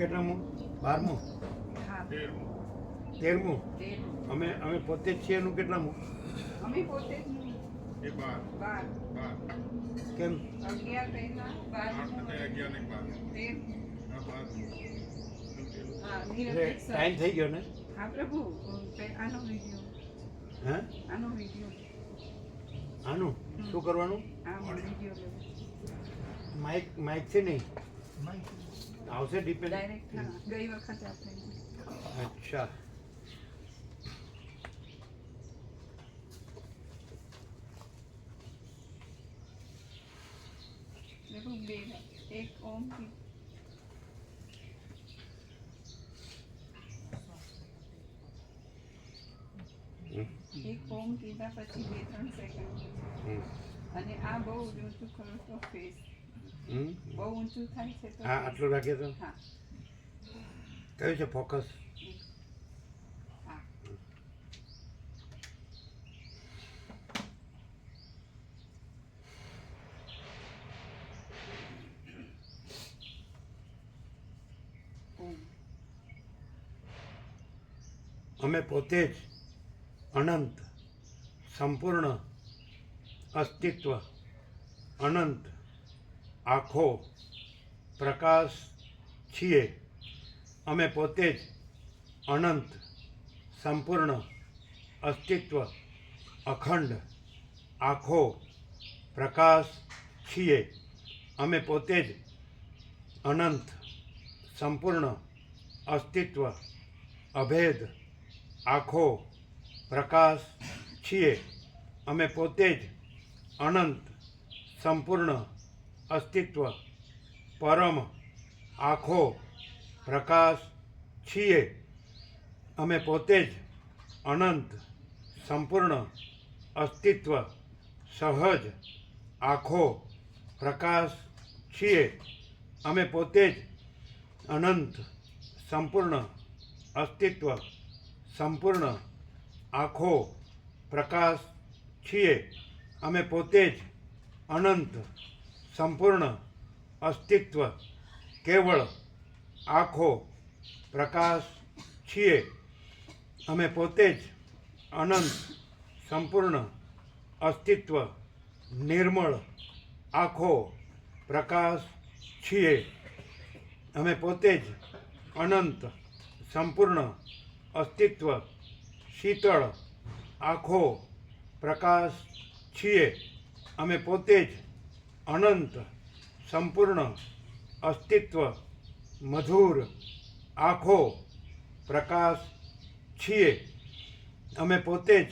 કેટલામું બારમું? હા. તેરમું. તેરમું? અમે અમે પોતે જ છીએ એનું કેટલામું? અમે પોતે જ એ બાર. બાર. બાર. કેમ? ટાઈમ થઈ ગયો ને? હા પ્રભુ આનો વીડિયો. હે? આનો વીડિયો. આનું? શું કરવાનું? માઇક માઇક છે નહીં? આવશે ડિપેન્ડ ડાયરેક્ટ ગઈ વખતે આપણે અચ્છા. એક ઓમ કી એક ઓમ કીધા પછી બે ત્રણ સેકન્ડ અને આ બહુ જોતું કરો તો ફેસ. બહુ ઊંચું થાય છે તો હા આટલું રાખીએ તો? હા. કયું છે ફોકસ? અમે પોતે જ અનંત સંપૂર્ણ અસ્તિત્વ અનંત આખો પ્રકાશ છીએ. અમે પોતે જ અનંત, સંપૂર્ણ, અસ્તિત્વ, અખંડ આખો પ્રકાશ છીએ. અમે પોતે જ અનંત, સંપૂર્ણ, અસ્તિત્વ, અભેદ આખો પ્રકાશ છીએ. અમે પોતે જ અનંત, સંપૂર્ણ અસ્તિત્વ, પરમ આખો, પ્રકાશ છીએ. અમે પોતે જ અનંત, સંપૂર્ણ, અસ્તિત્વ, સહજ આખો, પ્રકાશ છીએ. અમે પોતે જ અનંત, સંપૂર્ણ, અસ્તિત્વ, સંપૂર્ણ આખો, પ્રકાશ છીએ. અમે પોતે જ અનંત સંપૂર્ણ અસ્તિત્વ, કેવળ આખો, પ્રકાશ છીએ. અમે પોતે જ અનંત, સંપૂર્ણ અસ્તિત્વ, નિર્મળ આખો, પ્રકાશ છીએ. અમે પોતે જ અનંત, સંપૂર્ણ અસ્તિત્વ, શીતળ આખો, પ્રકાશ છીએ. અમે પોતે જ અનંત, સંપૂર્ણ, અસ્તિત્વ, મધુર, આખો, પ્રકાશ છીએ. અમે પોતે જ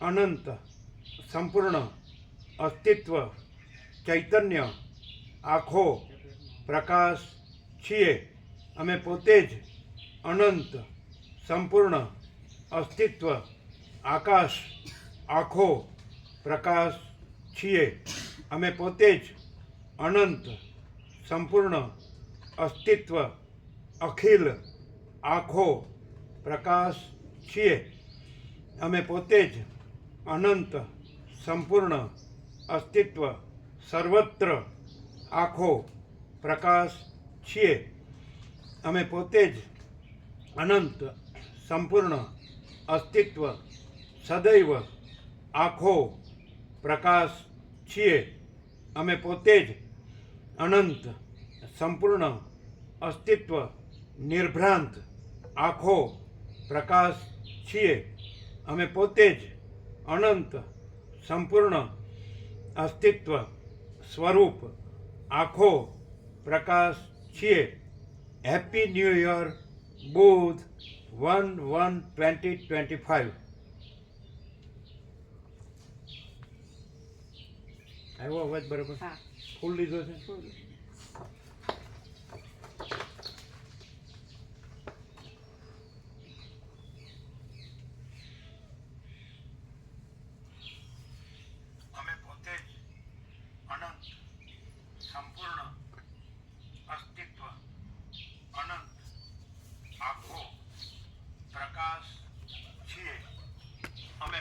અનંત, સંપૂર્ણ, અસ્તિત્વ, ચૈતન્ય, આખો, પ્રકાશ છીએ. અમે પોતે જ અનંત, સંપૂર્ણ, અસ્તિત્વ, આકાશ, આખો, પ્રકાશ છીએ. અમે પોતે જ અનંત, સંપૂર્ણ, અસ્તિત્વ, અખિલ, આખો, પ્રકાશ છીએ. અમે પોતે જ અનંત, સંપૂર્ણ, અસ્તિત્વ, સર્વત્ર આખો, પ્રકાશ છીએ. અમે પોતે જ અનંત, સંપૂર્ણ, અસ્તિત્વ, સદૈવ આખો, પ્રકાશ છીએ. અમે પોતે જ અનંત, સંપૂર્ણ, અસ્તિત્વ, નિર્ભ્રાંત, આખો પ્રકાશ છીએ. અમે પોતે જ અનંત, સંપૂર્ણ, અસ્તિત્વ, સ્વરૂપ, આખો પ્રકાશ છીએ. હેપી ન્યૂ યર બુધ one one twenty twenty five આવ્યો અવાજ બરાબર. હા. ફૂલ લીધો છે. ફૂલ. અમે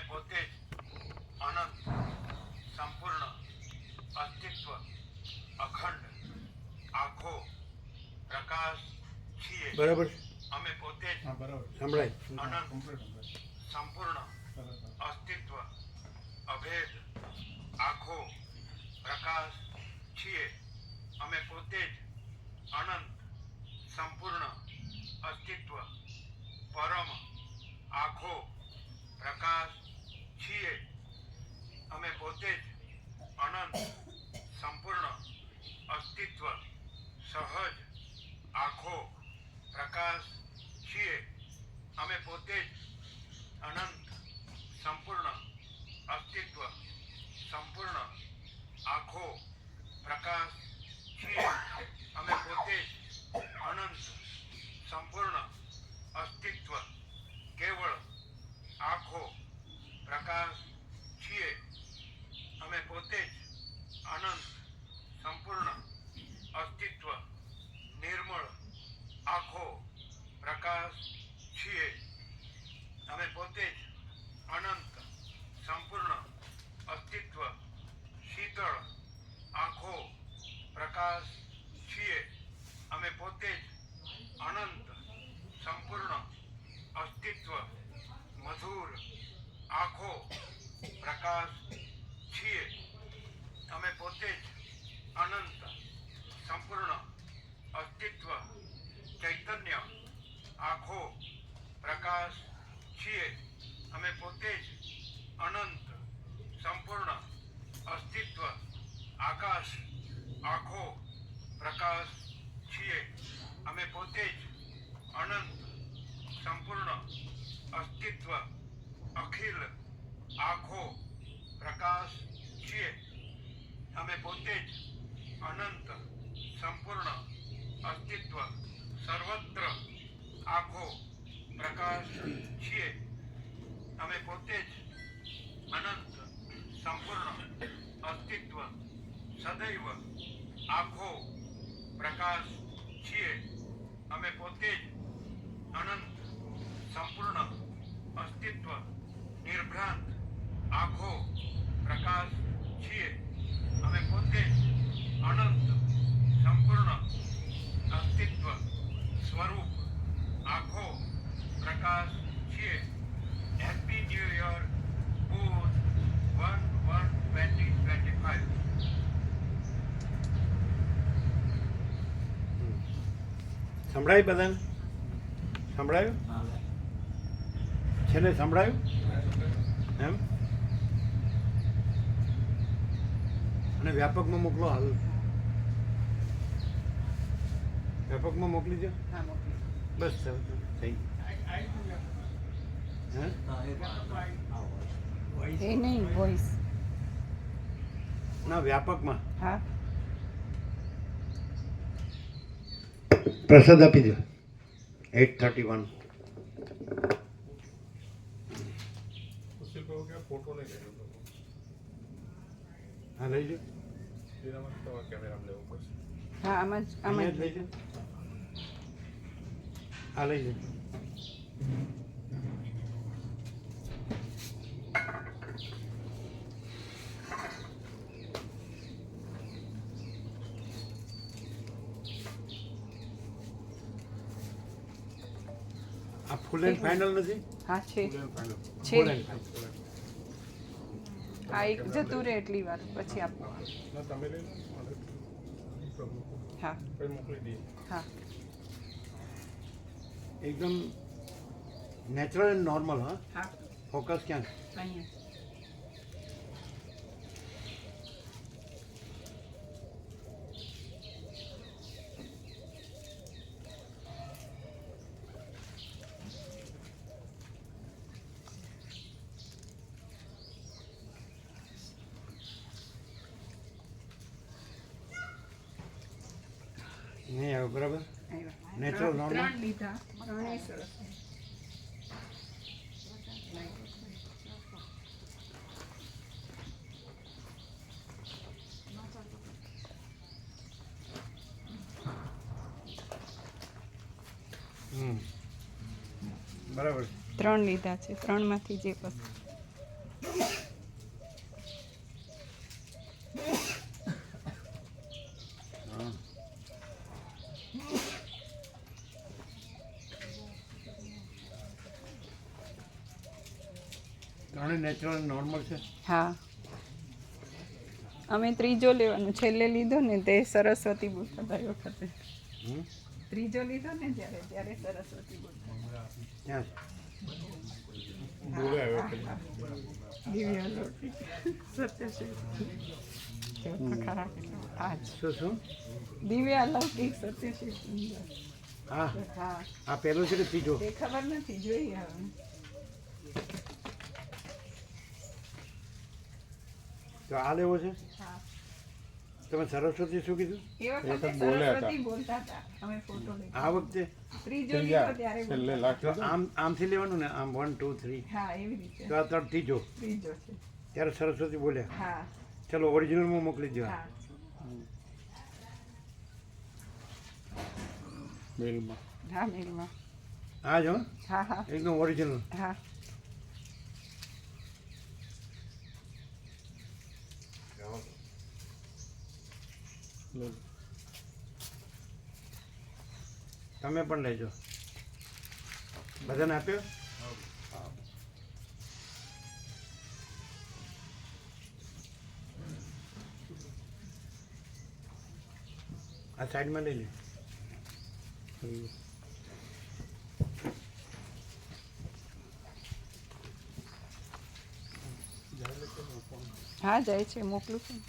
પોતે જ અનંત સંપૂર્ણ अस्तित्व અખંડ આખો પ્રકાશ છીએ બરાબર અમે પોતે જ સંભળાય સંપૂર્ણ અસ્તિત્વ અભેદ આખો પ્રકાશ છીએ અમે પોતે જ અનંત સંપૂર્ણ અસ્તિત્વ પરમ આખો પ્રકાશ છીએ સહજ આખો પ્રકાશ છીએ અમે પોતે જ અનંત સંપૂર્ણ અસ્તિત્વ સંપૂર્ણ આખો પ્રકાશ છીએ અમે પોતે જ અનંત સંપૂર્ણ અસ્તિત્વ કેવળ આખો પ્રકાશ છીએ અમે પોતે જ અનંત સંપૂર્ણ અસ્તિત્વ નિર્મળ આખો પ્રકાશ છીએ અમે પોતે જ અનંત સંપૂર્ણ અસ્તિત્વ શીતળ આંખો, પ્રકાશ છીએ. અમે પોતે જ અનંત, સંપૂર્ણ, અસ્તિત્વ, મધુર, આંખો, પ્રકાશ છીએ. અમે પોતે જ અનંત, સંપૂર્ણ, અસ્તિત્વ, ચૈતન્ય, આખો, પ્રકાશ છીએ અમે પોતે જ અનંત સંપૂર્ણ અસ્તિત્વ આકાશ આખો પ્રકાશ છીએ અમે પોતે જ અનંત સંપૂર્ણ અસ્તિત્વ અખિલ આખો પ્રકાશ છીએ અમે પોતે જ અનંત સંપૂર્ણ અસ્તિત્વ સર્વત્ર આખો પ્રકાશ છીએ. અમે પોતે જ અનંત, સંપૂર્ણ અસ્તિત્વ, સદૈવ આખો પ્રકાશ છીએ. અમે પોતે જ અનંત, સંપૂર્ણ અસ્તિત્વ, નિર્ભ્રાંત આખો પ્રકાશ છીએ અમે પોતે જ અનંત સંપૂર્ણ અસ્તિત્વ સ્વરૂપ આખો પ્રકાશ છીએ હેપી ન્યૂ યર બુધ one one twenty twenty five સંભળાય બધાને? સંભળાયું? છેલ્લે સંભળાયું? એમ? અને વ્યાપકમાં મોકલો હાલ. વ્યાપકમાં મોકલી દો. હા મોકલી બસ સર થઈ હે? એ નહીં વોઇસ ના વ્યાપકમાં. હા. પ્રસાદ આપી દો એટ થર્ટી વન હા લઈ જાઓ હા આમાં જ આમાં જ લઈ જાઓ હા લઈ જાઓ આ ફૂલ એન્ડ ફાઇનલ નથી હા છે છે આ એક જતું રહે એટલી વાર પછી આપો તમે લઈ લો હા મોકલી દઈએ હા એકદમ નેચરલ એન્ડ નોર્મલ હા ફોકસ ક્યાં અહીંયા નહીં આવે બરાબર? નેચરલ ત્રણ- ત્રણ લીધા. ત્રણેય સરસ. હમ. બરાબર. ત્રણ લીધા છે. ત્રણમાંથી જે પસંદ ત્રણે નેચરલ નોર્મલ છે. હા. અમે ત્રીજો લેવાનો છેલ્લે લીધો ને તે સરસ્વતી બોલતા હતા એ વખતે. હમ? ત્રીજો લીધો ને જ્યારે ત્યારે સરસ્વતી બોલતા દિવ્ય અલૌકિક સત્યશીલ સુંદર. હા. હા. પેલું પહેલું છે કે ત્રીજો? ખબર નથી જોઈએ હવે. તો આ લેવો છે? હા. તમે સરસ્વતી શું કીધું? એ બોલ્યા હતા. સરસ્વતી બોલતા હતા. અમે ફોટો લઈ આ વખતે? છેલ્લે તો આમ આમથી લેવાનું ને? આમ વન ટુ થ્રી હા એવી તો આ ત્રણ ત્રીજો. ત્યારે સરસ્વતી બોલ્યા. હા. ચલો ઓરિજિનલમાં મોકલી દો હા. મેલમાં. હા મેલમાં. હા જો હા. હા એકદમ ઓરિજિનલ હા. તમે પણ લેજો. બધાને આપ્યો? આ સાઈડમાં લઈ લે. હા જાય છે મોકલું છું.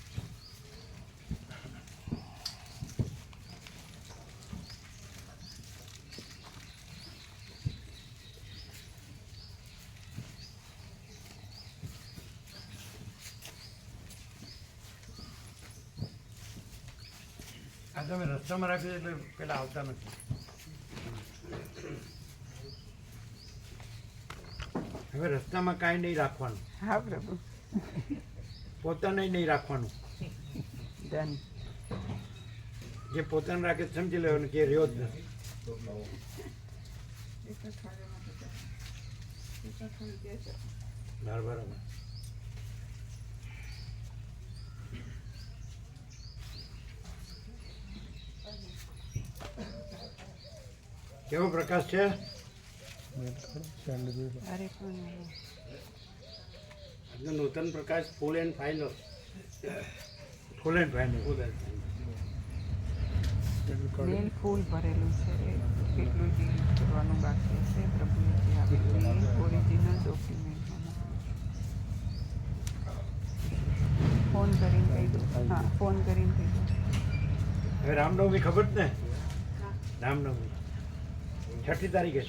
રસ્તામાં રાખ્યું એટલે પેલા આવતા નથી. હવે રસ્તામાં કાંઈ નહીં રાખવાનું. હા પ્રભુ. પોતાને નહીં રાખવાનું. ડન જે પોતાને રાખે છે સમજી લેવાનું કે રહ્યો જ નથી. બરાબર. કેવો પ્રકાશ છે? આજનો નૂતન પ્રકાશ full and final full and final મેલ ફૂલ ભરેલું છે કેટલું કરવાનું બાકી છે પ્રભુએ જે આપેલું ઓરિજિનલ ડોક્યુમેન્ટ ફોન કરીને કહી દો હા ફોન કરીને કહી દો હવે રામનવમી ખબર જ ને? રામનવમી. છઠ્ઠી તારીખે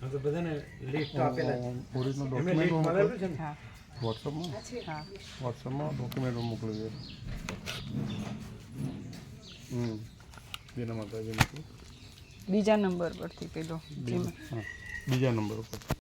હા તો બધાને લિસ્ટ આપેલા છે ઓરિજિનલ ડોક્યુમેન્ટ મળેલું છે ને? હા. વોટ્સઅપમાં વોટ્સઅપમાં ડોક્યુમેન્ટ મોકલી હમ. જેના માતાજી મોકલું? બીજા નંબર પરથી પેલો. જેમાં હા. બીજા નંબર ઉપર.